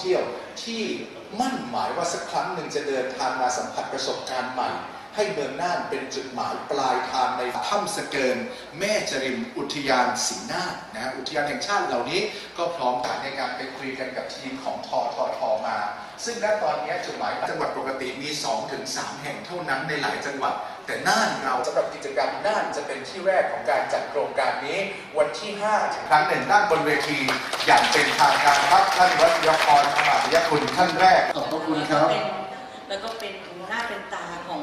เที่ยวที่มั่นหมายว่าสักครั้งหนึ่งจะเดินทางมาสัมผัสประสบการณ์ใหม่ ให้เมืองน่านเป็นจุดหมายปลายทางในถ้ำสะเกิน แม่จริมอุทยานสิงห์นาฏนะฮะอุทยานแห่งชาติเหล่านี้ก็พร้อมกันในการไปคุยกันกับทีมของทอทอทอมา ซึ่งณตอนนี้จุดหมายจังหวัดปกติมี 2-3ถึง3แห่งเท่านั้นในหลายจังหวัด แต่น่านเราสำหรับกิจกรรมน่านจะเป็นที่แรกของการจัดโครงการนี้ วันที่5ถึงครั้งหนึ่งนั่งบนเวที อย่างเป็นทางการครับท่านวัชยพรธรรมยคุณท่านแรกขอบพระคุณครับเป็นแล้วก็เป็นหน้าเป็นตาของ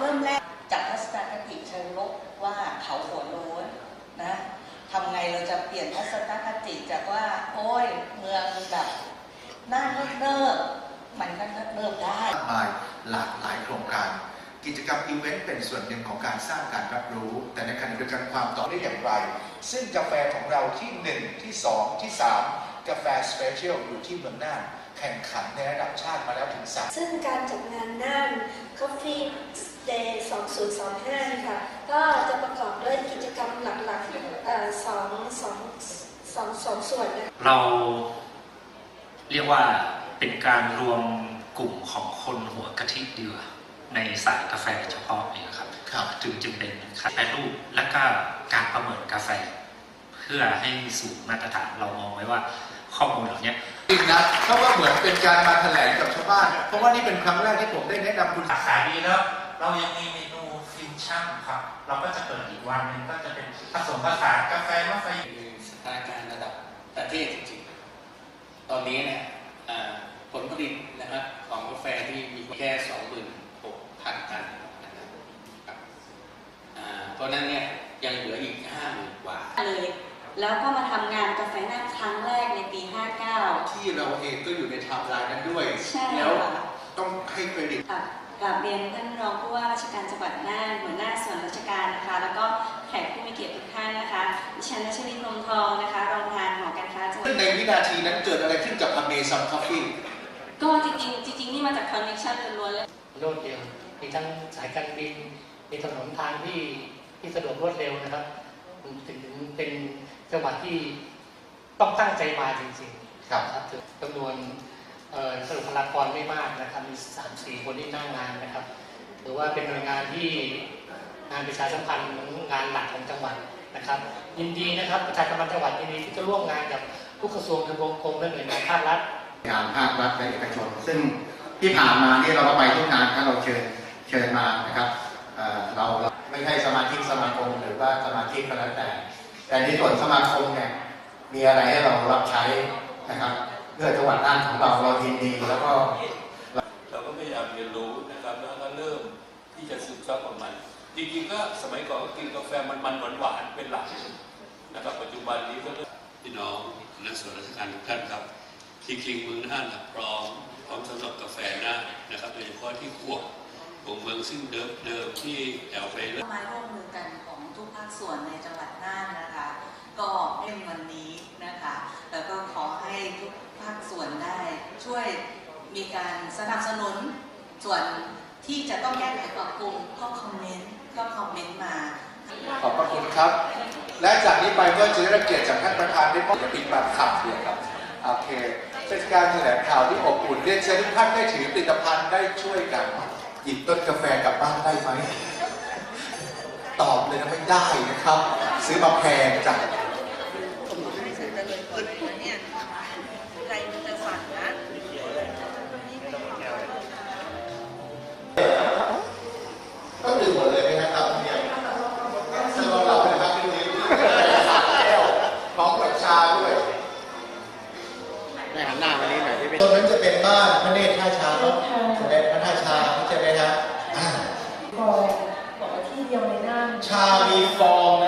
เริ่มแรกจากทัศนคติเชิงลบว่าเขาหัวโล้นนะทำไงเราจะเปลี่ยนทัศนคติจากว่า โอ้ยเมืองแบบหน้าเนิบๆมันก็เนิบได้มากมายหลากหลายโครงการ กิจกรรมอีเวนต์เป็นส่วนหนึ่งของการสร้างการรับรู้ แต่ในขณะเดียวกันความต่อได้อย่างไร ซึ่งกาแฟของเราที่ 1 ที่ 2 ที่ 3 กาแฟสเปเชียลอยู่ที่เมืองน่านแข่งขันในระดับชาติมาแล้วถึงสามซึ่งการจัดงานน่าน Coffee Day 2025นี่ค่ะก็จะประกอบด้วยกิจกรรมหลักๆเอ่อสองสองสองสองส่วนนะคะเราเรียกว่าเป็นการรวมกลุ่มของคนหัวกะทิเดือในสายกาแฟเฉพาะเนี่ยครับครับจึงจึงเป็นการแปรรูปและก็การประเมินกาแฟ เพื่อให้สู่มาตรฐานเรามองไว้ว่าข้อมูลเหล่านี้จริงนะเพราะว่าเหมือนเป็นการมาแถลงกับชาวบ้าน เพราะว่านี่เป็นครั้งแรกที่ผมได้แนะนำคุณขายดีแล้ว เรายังมีเมนูฟิวชั่นครับ เราก็จะเปิดอีกวันหนึงก็จะเป็นผสมผสานกาแฟมะไฟคือสถานการณ์ระดับประเทศจริงๆ ตอนนี้เนี่ยอ่าผลผลิตนะครับของกาแฟที่มีแค่26,000ตันนะครับอ่าเพราะฉะนั้นเนี่ยยังเหลืออีก50,000กว่าเลยแล้วก็มาทำงานกาแฟน่านครั้งแรกในปี 59 ที่เราเองก็อยู่ในไทม์ไลน์นั้นด้วยใช่แล้วค่ะต้องให้เครดิตค่ะ กราบเรียนท่านรองผู้ว่าราชการจังหวัดน่านหัวหน้าส่วนราชการนะคะ แล้วก็แขกผู้มีเกียรติทุกท่านนะคะดิฉันนัชรินทร์พรหมทองนะคะ รองประธานหอการค้าจังหวัดซึ่งในวินาทีนั้นเกิดอะไรขึ้นกับ Amazon Coffee ก็จริงๆจริงๆนี่มาจากคอนเนคชั่นล้วนๆเลยรวดเร็วมีทั้งสายการบิน มีถนนทางที่ที่สะดวกรวดเร็วนะครับถึงเป็นจังหวัดที่ต้องตั้งใจมาจริงๆ ครับครับถึงจำนวนเอ่อ สรุปพลากรไม่มากนะครับ มีสามสี่คนที่น้างานนะครับหรือว่าเป็นหน่วยงานที่งานประชาสัมพันธ์งานหลักของจังหวัดนะครับ ยินดีนะครับประชาสัมพันธ์จังหวัดยินดีที่จะร่วมงานกับทุกกระทรวงทบวงกรมและหน่วยงานภาครัฐงานภาครัฐและเอกชน ซึ่งที่ผ่านมานี่เราก็ไปทุกงานครับเราเชิญเชิญมานะครับเเราเราไม่ใช่สมาชิกสมาคมหรือว่าสมาชิกก็แล้วแต่ แต่ในส่วนสมาคมเนี่ยมีอะไรให้เรารับใช้นะครับ เพื่อจังหวัดน่านของเราเรายินดีแล้วก็เราก็พยายามเรียนรู้นะครับแล้วก็เริ่มที่จะซึมซับกับมันจริงๆก็สมัยก่อนก็กินกาแฟมันๆหวานๆเป็นหลักนะครับปัจจุบันนี้ก็เริ่มพี่น้องนักส่วนราชการทุกท่านครับที่คลิงเมืองน่านพร้อมพร้อมสำหรับกาแฟน่านนะครับโดยเฉพาะที่ขวบของเมืองซึ่งเดิมเดิมที่แอลไปเริ่มมาร่วมมือกันของทุกภาคส่วนในจังหวัดน่านนะคะ ก็เล่นวันนี้นะคะ แล้วก็ขอให้ทุก ภาคส่วนได้ช่วยมีการสนับสนุนส่วนที่จะต้องแก้ไขปรับปรุงก็คอมเมนต์ก็คอมเมนต์มาขอบพระคุณครับ และจากนี้ไปก็จะได้รับเกียรติจากท่านประธานได้มอบศิลปินบัตรขับเลยครับโอเคเป็นการแถลงข่าวที่อบอุ่นเรียนเชิญทุกท่านได้ถือผลิตภัณฑ์ได้ช่วยกันหยิบต้นกาแฟกลับบ้านได้ไหมตอบเลยนะไม่ได้นะครับ ซื้อมาแพงจัง บ้านพระเนตรท่าช้างสมเด็จพระท่าช้างใช่ไหมครับอ่าบอกบอกว่าที่เดียวในน่านชามีฟองนะครับ